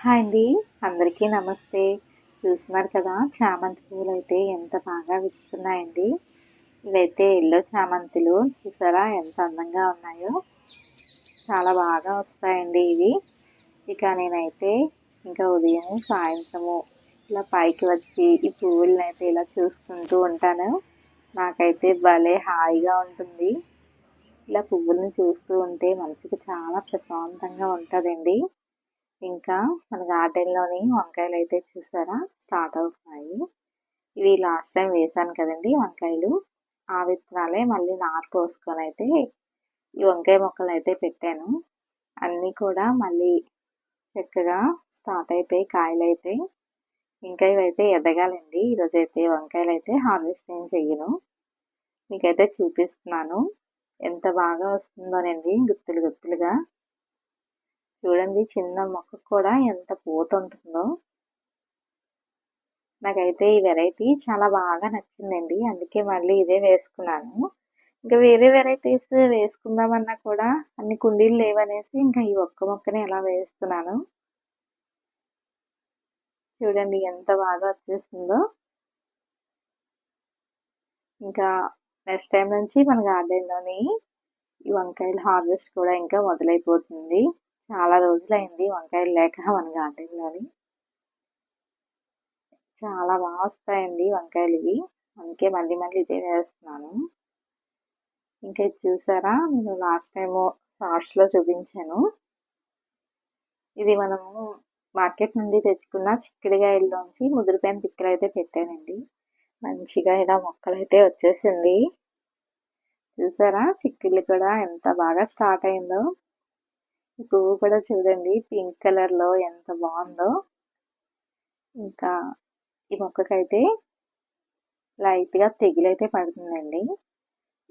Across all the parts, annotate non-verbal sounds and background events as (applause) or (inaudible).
Hi అండి. అందరికీ నమస్తే. చూస్తున్నారు కదా చామంతి పూలు అయితే ఎంత బాగా విచ్చుకున్నాయండి ఇవైతే ఎల్లో చామంతులు చూసారా ఎంత అందంగా ఉన్నాయో. చాలా బాగా వస్తాయండి ఇవి. ఇక నేనైతే ఇంకా ఉదయం సాయంత్రము ఇలా పైకి వచ్చి ఈ పువ్వులను అయితే ఇలా చూసుకుంటూ ఉంటాను. నాకైతే భలే హాయిగా ఉంటుంది. ఇలా పువ్వులను చూస్తూ ఉంటే మనసుకు చాలా ప్రశాంతంగా ఉంటుందండి. ఇంకా మన గార్డెన్లోని వంకాయలు అయితే చూసారా? స్టార్ట్ అవుతున్నాయి. ఇవి లాస్ట్ టైం వేసాను కదండి వంకాయలు. ఆ విత్తనాలే మళ్ళీ నారు పోసుకొని అయితే ఈ వంకాయ మొక్కలు అయితే పెట్టాను. అన్నీ కూడా మళ్ళీ చక్కగా స్టార్ట్ అయిపోయి కాయలు అయితే ఇంకా ఇవైతే ఎదగాలండి. ఈరోజు అయితే వంకాయలు అయితే హార్వెస్టింగ్ చేయను చెయ్యను. మీకైతే చూపిస్తున్నాను. ఎంత బాగా వస్తుందోనండి గుత్తులు గుత్తులుగా. చూడండి చిన్న మొక్క కూడా ఎంత పూత ఉంటుందో నాకైతే ఈ వెరైటీ చాలా బాగా నచ్చిందండి. అందుకే మళ్ళీ ఇదే వేసుకున్నాను. ఇంకా వేరే వెరైటీస్ వేసుకుందామన్నా కూడా అన్ని కుండీలు లేవనేసి ఇంకా ఈ ఒక్క మొక్కనే ఎలా వేస్తున్నాను. చూడండి ఎంత బాగా వచ్చేస్తుందో. ఇంకా నెక్స్ట్ టైం నుంచి మన గార్డెన్లోని ఈ వంకాయల హార్వెస్ట్ కూడా ఇంకా మొదలైపోతుంది. చాలా రోజులైంది వంకాయలు లేక (laughs) మన గార్డెన్లోని. చాలా బాగా వస్తాయండి వంకాయలు ఇవి. అందుకే మళ్ళీ మళ్ళీ ఇదే వేస్తున్నాను. ఇంకా ఇది చూసారా? నేను లాస్ట్ టైం షార్ట్స్లో చూపించాను. ఇది మనము మార్కెట్ నుండి తెచ్చుకున్న చిక్కుడుగాయల్లోంచి ముదిరిపోయిన పిక్కలు అయితే పెట్టానండి. మంచిగా ఇలా మొక్కలు అయితే వచ్చేసింది. చూసారా? చిక్కుళ్ళు కూడా ఎంత బాగా స్టార్ట్ అయిందో. పువ్వు కూడా చూడండి. పింక్ కలర్లో ఎంత బాగుందో. ఇంకా ఈ మొక్కకైతే లైట్గా తెగిలైతే పడుతుందండి.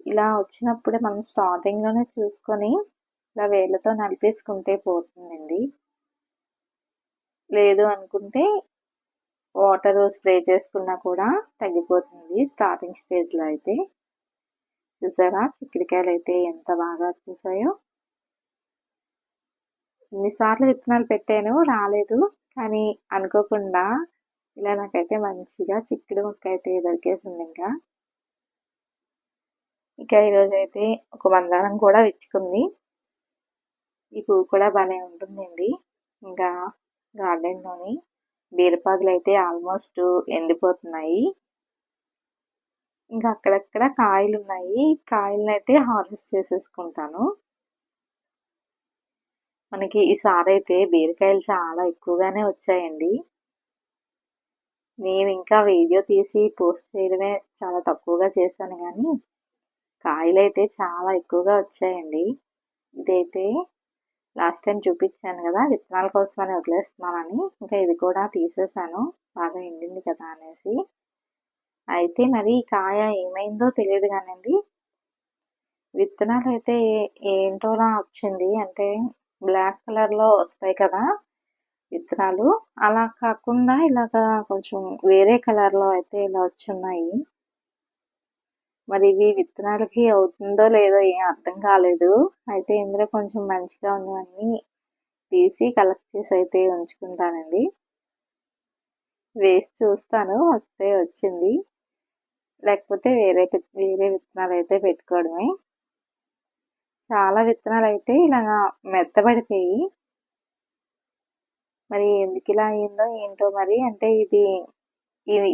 ఇలా వచ్చినప్పుడే మనం స్టార్టింగ్లోనే చూసుకొని ఇలా వేళ్ళతో నలిపేసుకుంటే పోతుందండి. లేదు అనుకుంటే వాటర్ స్ప్రే చేసుకున్నా కూడా తగ్గిపోతుంది స్టార్టింగ్ స్టేజ్లో అయితే. చూసారా? చిక్కుడికాయలు అయితే ఎంత బాగా వచ్చేసాయో. ఎన్నిసార్లు విత్తనాలు పెట్టాను రాలేదు. కానీ అనుకోకుండా ఇలా నాకైతే మంచిగా చిక్కుడు మొక్క అయితే దొరికేసింది ఇంకా. ఇక ఈరోజు అయితే ఒక మందారం కూడా విచ్చుకుంది. ఈ పువ్వు కూడా బాగానే ఉంటుందండి. ఇంకా గార్డెన్లోని బీరపాదులు అయితే ఆల్మోస్ట్ ఎండిపోతున్నాయి. ఇంకా అక్కడక్కడ కాయలు ఉన్నాయి కాయలను అయితే హార్వెస్ట్ చేసేసుకుంటాను. మనకి ఈసారి అయితే బీరకాయలు చాలా ఎక్కువగానే వచ్చాయండి. నేను ఇంకా వీడియో తీసి పోస్ట్ చేయడమే చాలా తక్కువగా చేశాను కానీ కాయలు అయితే చాలా ఎక్కువగా వచ్చాయండి. ఇదైతే లాస్ట్ టైం చూపించాను కదా విత్తనాల కోసమని వదిలేస్తున్నానని ఇంకా ఇది కూడా తీసేసాను బాగా ఎండింది కదా అనేసి. అయితే మరి కాయ ఏమైందో తెలియదు కానండి. విత్తనాలు అయితే ఏంటోలా వచ్చింది అంటే బ్లాక్ కలర్లో వస్తాయి కదా విత్తనాలు. అలా కాకుండా ఇలాగా కొంచెం వేరే కలర్లో అయితే ఇలా వచ్చున్నాయి. మరి ఇవి విత్తనాలకి అవుతుందో లేదో ఏం అర్థం కాలేదు. అయితే ఇందులో కొంచెం మంచిగా ఉన్నవన్నీ తీసి కలెక్ట్ చేసి అయితే ఉంచుకుంటానండి. వేసి చూస్తాను వస్తే వచ్చింది. లేకపోతే వేరే వేరే విత్తనాలు అయితే పెట్టుకోవడమే. చాలా విత్తనాలు అయితే ఇలాగా మెత్తబడిపోయి మరి ఎందుకు ఇలా అయిందో ఏంటో మరి అంటే ఇది ఇవి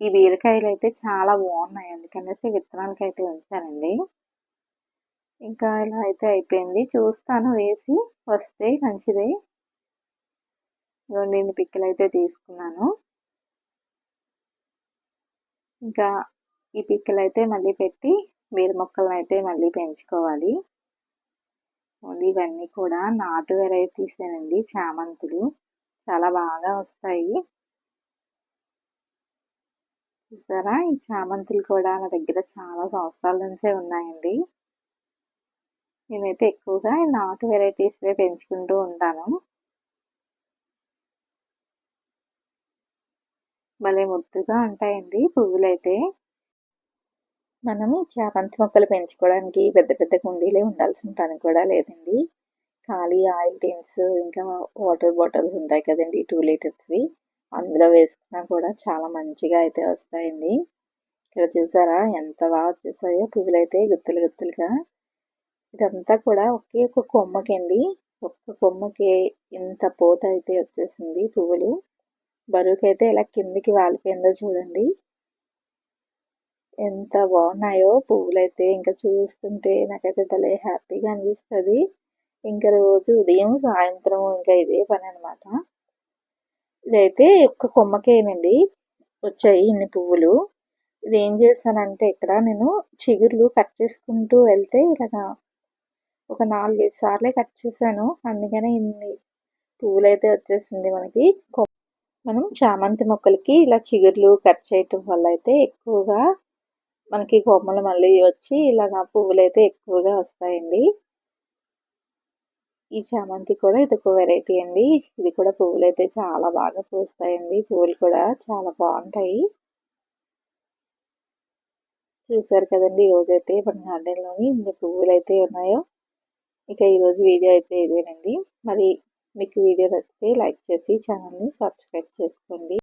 ఈ బీరకాయలు అయితే చాలా బాగున్నాయి అందుకనేసి విత్తనాలకి అయితే ఉంచానండి. ఇంకా ఇలా అయితే అయిపోయింది. చూస్తాను వేసి వస్తే మంచిదే. రెండు పిక్కలు అయితే తీసుకున్నాను. ఇంకా ఈ పిక్కలు అయితే మళ్ళీ పెట్టి బీర మొక్కలను అయితే మళ్ళీ పెంచుకోవాలి. ఓన్లీ ఇవన్నీ కూడా నాటు వెరైటీసేనండి చామంతులు. చాలా బాగా వస్తాయి. చూసారా? ఈ చామంతులు కూడా నా దగ్గర చాలా సంవత్సరాల నుంచే ఉన్నాయండి. నేనైతే ఎక్కువగా నాటు వెరైటీస్వే పెంచుకుంటూ ఉంటాను. భలే ముద్దుగా ఉంటాయండి పువ్వులైతే. మనము చామంతి మొక్కలు పెంచుకోవడానికి పెద్ద పెద్ద కుండీలే ఉండాల్సిన పని కూడా లేదండి. ఖాళీ ఆయిల్ టిన్స్ ఇంకా వాటర్ బాటిల్స్ ఉంటాయి కదండి టూ లీటర్స్వి. అందులో వేసుకున్నా కూడా చాలా మంచిగా అయితే వస్తాయండి. ఇక్కడ చూసారా ఎంత బాగా వచ్చేసాయో పువ్వులు అయితే గుత్తులు గుత్తులుగా. ఇదంతా కూడా ఒకే ఒక కొమ్మకండి. ఒక్క కొమ్మకి ఇంత పూత అయితే వచ్చేసింది పువ్వులు. బరువుకైతే ఇలా కిందికి వాలిపోయిందో చూడండి. ఎంత బాగున్నాయో పువ్వులైతే ఇంకా చూస్తుంటే నాకైతే భలే హ్యాపీగా అనిపిస్తుంది. ఇంకా రోజు ఉదయం సాయంత్రం ఇంకా ఇదే పని అనమాట ఇదైతే ఒక్క కొమ్మకేనండి. వచ్చాయి ఇన్ని పువ్వులు. ఇది ఏం చేస్తానంటే ఇక్కడ నేను చిగుర్లు కట్ చేసుకుంటూ వెళ్తే ఇలాగా ఒక నాలుగైదు సార్లే కట్ చేశాను. అందుకనే ఇన్ని పువ్వులు అయితే వచ్చేసింది మనకి. మనం చామంతి మొక్కలకి ఇలా చిగుర్లు కట్ చేయటం వల్ల అయితే ఎక్కువగా మనకి కొమ్మలు మళ్ళీ వచ్చి ఇలాగ పువ్వులు అయితే ఎక్కువగా వస్తాయండి. ఈ చామంతి కూడా ఇది ఒక వెరైటీ అండి. ఇది కూడా పువ్వులు అయితే చాలా బాగా పూస్తాయండి. పువ్వులు కూడా చాలా బాగుంటాయి. చూసారు కదండి ఈరోజైతే మన గార్డెన్లోని ఇన్ని పువ్వులు అయితే ఉన్నాయో. ఇక ఈరోజు వీడియో అయితే ఇదేనండి. మరి మీకు వీడియో నచ్చితే లైక్ చేసి ఛానల్ని సబ్స్క్రైబ్ చేసుకోండి.